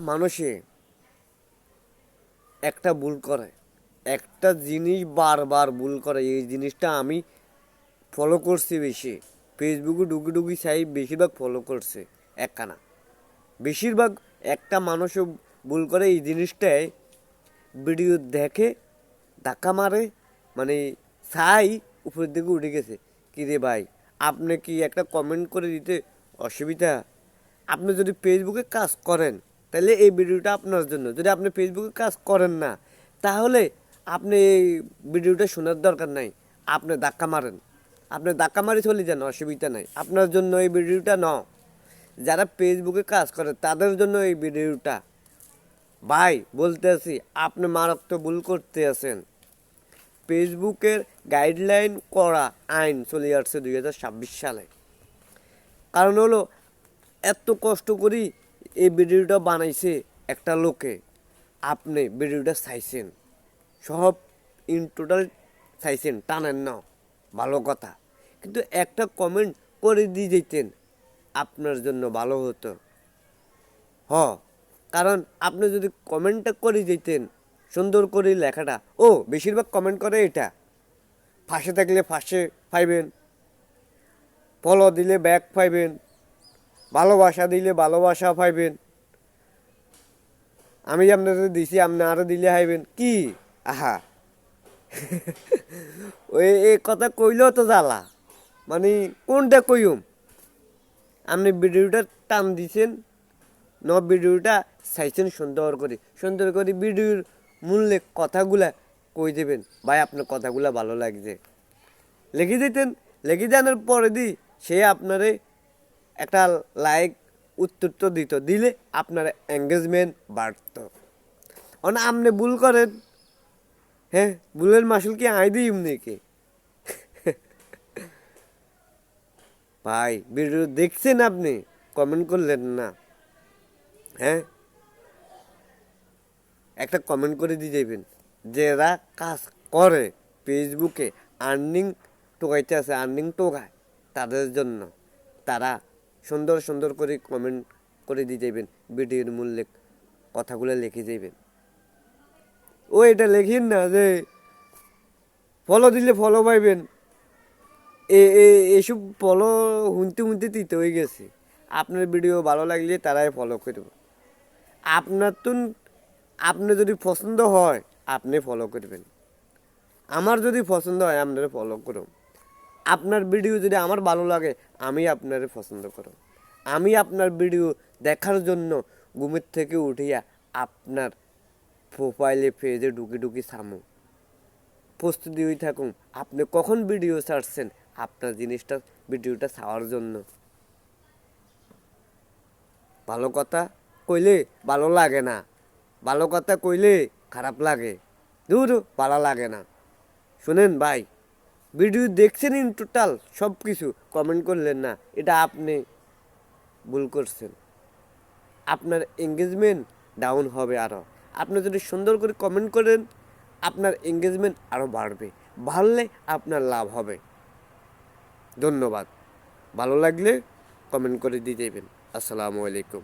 মানুষে একটা ভুল করে। একটা জিনিস বারবার ভুল করে। এই জিনিসটা আমি ফলো করছি বেশি। ফেসবুকে ঢুকি ঢুকি চাই বেশিরভাগ ফলো করছে একখানা। বেশিরভাগ একটা মানুষও ভুল করে এই জিনিসটাই ভিডিও দেখে ধাক্কা মারে মানে ছাই উপরের দিকে উঠে গেছে। কী রে ভাই, আপনি কি একটা কমেন্ট করে দিতে অসুবিধা? আপনি যদি ফেসবুকে কাজ করেন তাহলে এই ভিডিওটা আপনার জন্য। যদি আপনি ফেসবুকে কাজ করেন না, তাহলে আপনি এই ভিডিওটা শোনার দরকার নাই। আপনি ধাক্কা মারেন। আপনি ধাক্কা মারি চলে যান, অসুবিধা নাই। আপনার জন্য এই ভিডিওটা ন যারা ফেসবুকে কাজ করে, তাদের জন্য এই ভিডিওটা। ভাই, বলতে আছি, আপনি মারাত্মক ভুল করতে আছেন। ফেসবুকের গাইডলাইন করা আইন চলে আসছে দুই হাজার ছাব্বিশ সালে। কারণ হলো, এত কষ্ট করি এই ভিডিওটা বানাইছে একটা লোকে। আপনি ভিডিওটা চাইছেন। সব ইন টোটাল চাইছেন, টানেন না, ভালো কথা। কিন্তু একটা কমেন্ট করে দিয়ে যেতেন আপনার জন্য ভালো হতো। হ, কারণ আপনি যদি কমেন্টটা করে যেতেন সুন্দর করে লেখাটা, ও, বেশিরভাগ কমেন্ট করে এটা। ফাঁসে থাকলে ফাঁসে পাইবেন, ফলো দিলে ব্যাক পাইবেন। ভালোবাসা দিলে ভালোবাসা পাইবেন। আমি আপনাদের দিছি, আপনি আরও দিলে হাইবেন। কি? আহা। ওই, এই কথা কইলেও তো জ্বালা। মানে কোনটা কইম? আপনি ভিডিওটা টান দিছেন ন ভিডিওটা চাইছেন সুন্দর করে। সুন্দর করে ভিডিওর মূল্যে কথাগুলা কই দেবেন? ভাই, আপনার কথাগুলা ভালো লাগছে। লিখে দিতেন, লিখে দেওয়ার পরে দি সে আপনারে একটা লাইক উত্তর তো দিত, দিলে আপনার এঙ্গেজমেন্ট বাড়ত। অন আপনি ভুল করেন হ্যাঁ ভুলের মাসুল কি আই দিই এমনিকে ভাই ভিডিও দেখছেন আপনি? কমেন্ট করলেন না। হ্যাঁ? একটা কমেন্ট করে দিয়ে যাবেন যারা কাজ করে ফেসবুকে আর্নিং টোকাইতে আছে আর্নিং টোকায় তাদের জন্য। তারা সুন্দর সুন্দর করে কমেন্ট করে দিয়ে যাবেন ভিডিওর মূল্যে কথাগুলো লিখে যাবেন ও, এটা লেখিন না যে ফলো দিলে ফলো পাইবেন। এ এসব ফলো শুনতে শুনতে তিতে হয়ে গেছে। আপনার ভিডিও ভালো লাগলে তারাই ফলো করব। আপনার তো আপনি যদি পছন্দ হয়, আপনি ফলো করবেন। আমার যদি পছন্দ হয়, আপনারা ফলো করুন। আপনার ভিডিও যদি আমার ভালো লাগে, আমি আপনারে পছন্দ করব। আমি আপনার ভিডিও দেখার জন্য ঘুমের থেকে উঠিয়া আপনার প্রোফাইলে পেজে ঢুকি ঢুকি থামু। প্রস্তুতি হয়ে থাকুন, আপনি কখন ভিডিও ছাড়ছেন? আপনার জিনিসটা, ভিডিওটা ছাওয়ার জন্য। ভালো কথা কইলে ভালো লাগে না। ভালো কথা কইলে খারাপ লাগে। দূর, ভালো লাগে না। শুনেন ভাই। ভিডিও দেখছেন ইন টোটাল সব কিছু কমেন্ট করলেন না। এটা আপনি ভুল করছেন। আপনার এঙ্গেজমেন্ট ডাউন হবে আরও আপনি যদি সুন্দর করে কমেন্ট করেন, আপনার এঙ্গেজমেন্ট আরও বাড়বে। বাড়লে আপনার লাভ হবে। ধন্যবাদ। ভালো লাগলে কমেন্ট করে দিয়ে যাবেন। আসসালামু আলাইকুম।